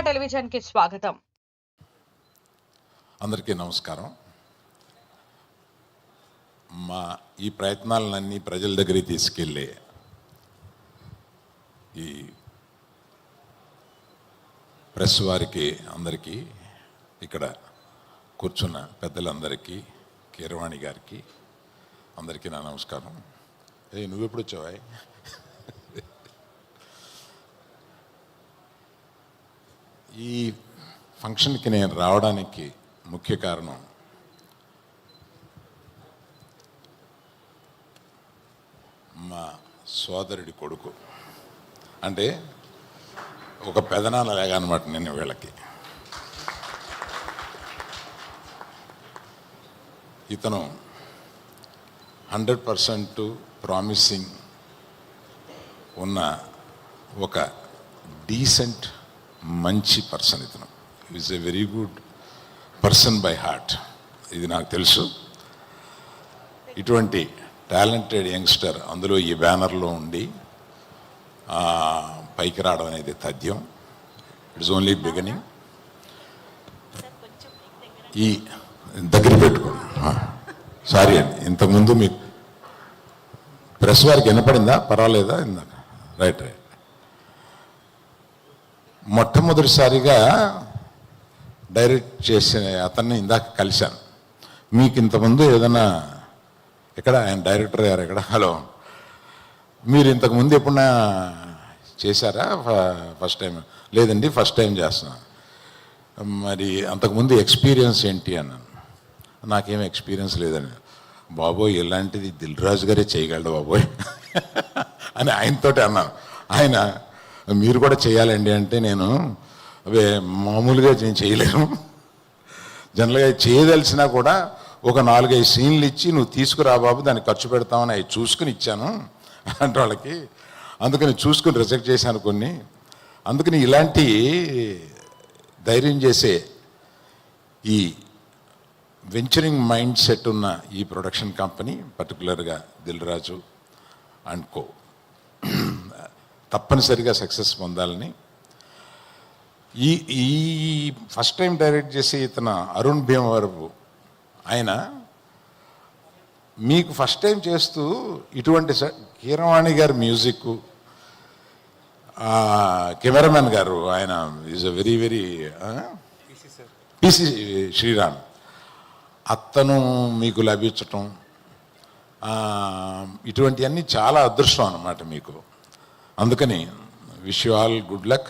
టెలివిజన్కి స్వాగతం. అందరికీ నమస్కారం. మా ఈ ప్రయత్నాలన్నీ ప్రజల దగ్గరికి తీసుకెళ్ళే ఈ ప్రెస్ వారికి అందరికీ ఇక్కడ కూర్చున్న పెద్దలందరికీ కీరవాణి గారికి అందరికీ నా నమస్కారం. ఏ నువ్వెప్పుడు వచ్చావా? ఈ ఫంక్షన్కి నేను రావడానికి ముఖ్య కారణం. మా సోదరుడి కొడుకు. అంటే ఒక పెదనాన్న లేగా అనమాట నేను వీళ్ళకి. ఇతను హండ్రెడ్ పర్సెంట్ ప్రామిసింగ్ ఉన్న ఒక డీసెంట్ మంచి పర్సన్ ఇతను. Is a very good person by heart ఇది నాకు తెలుసు. ఇటువంటి టాలెంటెడ్ యంగ్స్టర్ అందులో ఈ బ్యానర్లో ఉండి పైకి రావడం అనేది తథ్యం. ఇట్స్ ఓన్లీ బిగినింగ్ ఈ దగ్గర పెట్టుకోండి. సారీ అండి. ఇంతకుముందు మీకు ప్రెస్ వారికి వినపడిందా? పర్వాలేదా? ఇందాక. రైట్ రైట్ మొట్టమొదటిసారిగా డైరెక్ట్ చేసిన అతన్ని ఇందాక కలిశాను. మీకు ఇంతకుముందు ఏదైనా ఇక్కడ ఆయన డైరెక్టర్ గారు ఇక్కడ హలో. మీరు ఇంతకుముందు ఎప్పుడన్నా చేశారా? ఫ- ఫస్ట్ టైం? లేదండి ఫస్ట్ టైం చేస్తున్నాను. మరి అంతకుముందు ఎక్స్పీరియన్స్ ఏంటి అన్నాను. నాకేం ఎక్స్పీరియన్స్ లేదని. బాబోయ్ ఇలాంటిది దిల్ రాజు గారే చేయగలడు బాబోయ్. అని ఆయనతోటి అన్నాను. ఆయన మీరు కూడా చేయాలండి అంటే నేను అవే మామూలుగా నేను చేయలేను. జనరల్గా చేయదలిసినా కూడా ఒక నాలుగైదు సీన్లు ఇచ్చి నువ్వు తీసుకురా బాబు దాన్ని ఖర్చు పెడతామని అవి చూసుకుని ఇచ్చాను అంటే వాళ్ళకి. అందుకని చూసుకుని రిజెక్ట్ చేశాను కొన్ని. అందుకని ఇలాంటి ధైర్యం చేసే ఈ వెంచరింగ్ మైండ్ సెట్ ఉన్న ఈ ప్రొడక్షన్ కంపెనీ పర్టికులర్గా దిల్ రాజు అండ్ కో. తప్పనిసరిగా సక్సెస్ పొందాలని. ఈ ఈ ఫస్ట్ టైం డైరెక్ట్ చేసే ఇతను అరుణ్ భీమవరపు ఆయన మీకు ఫస్ట్ టైం చేస్తూ ఇటువంటి స- కీరవాణి గారి మ్యూజిక్ కెమెరామెన్ గారు ఆయన is a very very PC Sriram. అత్తను మీకు లభించటం ఇటువంటివన్నీ చాలా అదృష్టం అన్నమాట మీకు. అందుకని wish you all good luck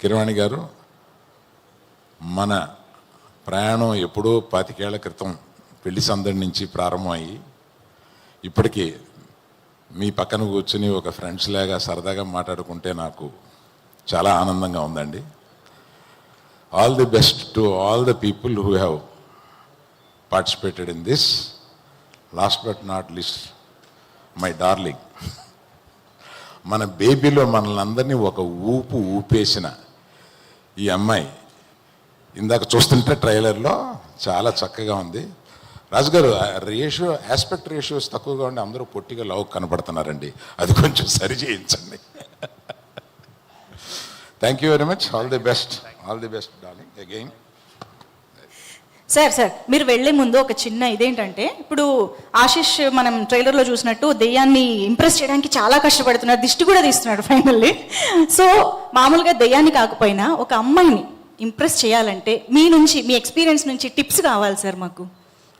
Keeravani గారు మన ప్రయాణం ఎప్పుడో పాతికేళ్ళ క్రితం పెళ్ళి సందడి నుంచి ప్రారంభమయ్యి ఇప్పటికీ మీ పక్కన కూర్చుని ఒక ఫ్రెండ్స్ లాగా సరదాగా మాట్లాడుకుంటే నాకు చాలా ఆనందంగా ఉందండి. All the best to all the people who have participated in this last but not list my darling మన బేబీలో మనల్ని అందరినీ ఒక ఊపు ఊపేసిన ఈ అమ్మాయి ఇందాక చూస్తుంటే ట్రైలర్లో చాలా చక్కగా ఉంది. రాజుగారు రేషియో ఆస్పెక్ట్ రేషియోస్ తక్కువగా ఉండి అందరూ పొట్టిగా లవ్ కనబడుతున్నారండి. అది కొంచెం సరి చేయించండి. Thank you very much all the best all the best darling again sir sir మీరు వెళ్ళే ముందు ఒక చిన్న ఇదేంటంటే ఇప్పుడు ఆశిష్ మనం ట్రైలర్లో చూసినట్టు దెయ్యాన్ని ఇంప్రెస్ చేయడానికి చాలా కష్టపడుతున్నారు దిష్టి కూడా తీస్తున్నాడు ఫైనల్లీ సో మామూలుగా దెయ్యాన్ని కాకపోయినా ఒక అమ్మాయిని ఇంప్రెస్ చేయాలంటే మీ నుంచి మీ ఎక్స్పీరియన్స్ నుంచి టిప్స్ కావాలి సార్ మాకు.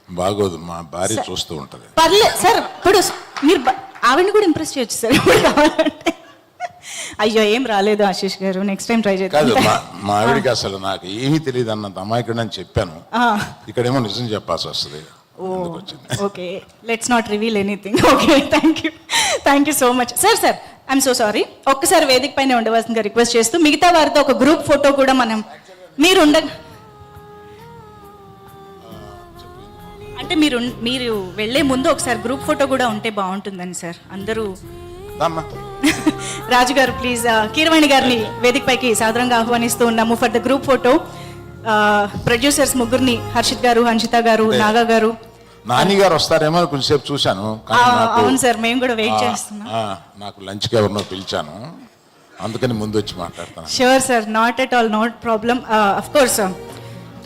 బాగోదు మా భార్య చూస్తూ ఉంటుంది. పర్లేదు సార్ ఇప్పుడు మీరు ఆవిడని కూడా ఇంప్రెస్ చేయొచ్చు సార్ కావాలంటే. అయ్యో ఏం రాలేదు ఆశిష్ గారు. నెక్స్ట్ టైం ట్రై కాదు చేద్దాం మా మా ఆవిడికి అసలు నాకు ఏమీ తెలియదు అన్నంత అమాయకుడు అని చెప్పాను. ఇక్కడేమో నిజం చెప్పాల్సి వస్తుంది. అందుకు వచ్చింది. Okay. Let's not reveal anything okay thank you thank you so much sir sir I'm so sorry ఒక్కసారి వేదిక పైన ఉండవలసిందిగా రిక్వెస్ట్ చేస్తూ మిగతా వారితో ఒక గ్రూప్ ఫోటో కూడా మనం మీరు ఉండ అంటే మీరు ఉన్- మీరు వెళ్ళే ముందు ఒకసారి గ్రూప్ ఫోటో కూడా ఉంటే బాగుంటుందని సార్ అందరూ రాజు గారు ప్లీజ్ కీరవాణి గారిని వేదికపైకి సాదరంగా ఆహ్వానిస్తూ ఉన్నాము for the group photo producers ముగ్గురిని హర్షిత్ గారు హన్షిత గారు నాగా గారు. నాని గారు వస్తారేమో కొంచెంసేపు చూశాను అవును సార్ మేము కూడా వెయిట్ చేస్తున్నాం. నాకు లంచ్కి ఎవరినో పిలిచాను అందుకని ముందు వచ్చి మాట్లాడుతాను. Sure sir not at all not problem of course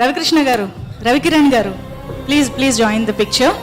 Ravikrishna గారు రవికిరణ్ గారు please please join the picture